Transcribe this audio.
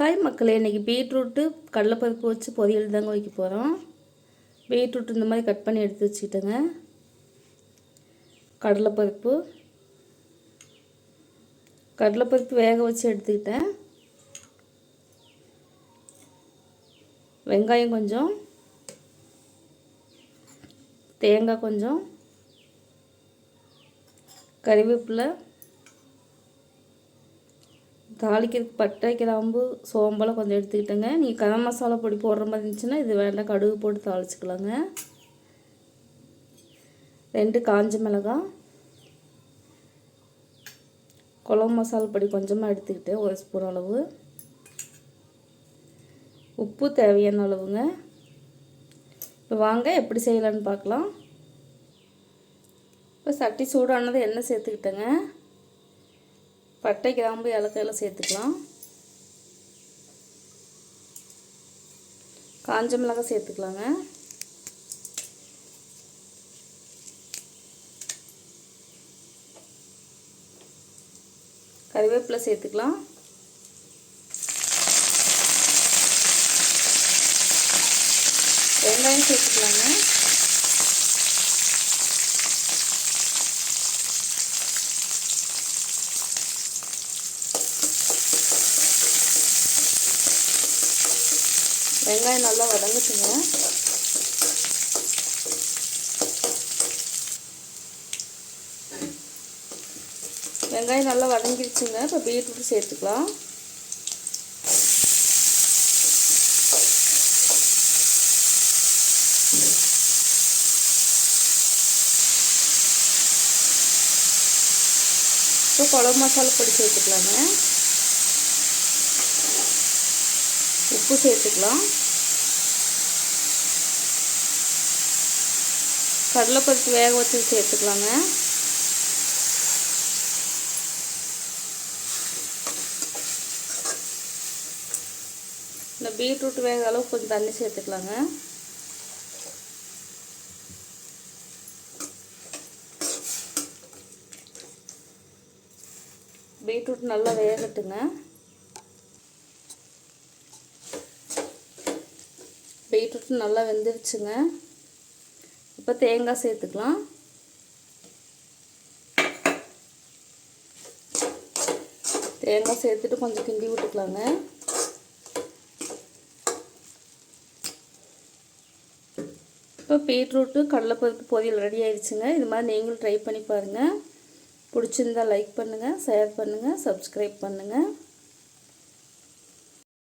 Hi மக்களே இன்றைக்கி beetroot கடலைப்பருப்பு வச்சு பொரியல் தாங்க வைக்க போகிறோம் பீட்ரூட் இந்த மாதிரி கட் பண்ணி எடுத்து வச்சுக்கிட்டேங்க. கடலைப்பருப்பு. கடலைப்பருப்பு வேக வச்சு எடுத்துக்கிட்டேன். வெங்காயம் கொஞ்சம். தேங்காய் கொஞ்சம். கறிவேப்பிலை. தாளிக்கிறதுக்கு பட்டை கிராம்பு சோம்பெல்லாம் கொஞ்சம் எடுத்துக்கிட்டேங்க. நீங்கள் கரம் மசாலா பொடி போடுற மாதிரி இருந்துச்சுன்னா இது வேண்டாம் கடுகு போட்டு தாளிச்சிக்கலாங்க. ரெண்டு காஞ்ச மிளகாய். குழம்பு மசாலா பொடி கொஞ்சமாக எடுத்துக்கிட்டேன் ஒரு ஸ்பூன் அளவு. உப்பு தேவையான அளவுங்க. இப்போ வாங்க எப்படி செய்யலான்னு பார்க்கலாம். இப்போ சட்டி சூடானது எண்ணெய் சேர்த்துக்கிட்டேங்க. பட்டை கிராம்பு ஏலக்காயெல்லாம் சேர்த்துக்கலாம். காஞ்ச மிளகாய் சேர்த்துக்கலாங்க. கருவேப்பிலை சேர்த்துக்கலாம். வெங்காயம் சேர்த்துக்கலாங்க. வெங்காயம் நல்லா வதங்குச்சுங்க. வெங்காயம் நல்லா வதங்கிடுச்சுங்க இப்போ பீட்ரூட் சேர்த்துக்கலாம். இப்போ குழம்பு மசாலா பொடி சேர்த்துக்கலாங்க. உப்பு சேர்த்துக்கலாம். கடலைப்பருப்பு வேக வச்சு சேர்த்துக்கலாங்க. இந்த பீட்ரூட் வேக அளவுக்கு கொஞ்சம் தண்ணி சேர்த்துக்கலாங்க. பீட்ரூட் நல்லா வேகட்டுங்க. பீட்ரூட் நல்லா வெந்துருச்சுங்க. இப்போ தேங்காய் சேர்த்துக்கலாம். தேங்காய் சேர்த்துட்டு கொஞ்சம் கிண்டி விட்டுக்கலாங்க. இப்போ பீட்ரூட்டு கடலைப்பருப்பு பொரியல் ரெடி ஆயிடுச்சுங்க. இது மாதிரி நீங்களும் ட்ரை பண்ணி பாருங்கள் பிடிச்சிருந்தா லைக் பண்ணுங்கள் ஷேர் பண்ணுங்கள் சப்ஸ்கிரைப் பண்ணுங்கள்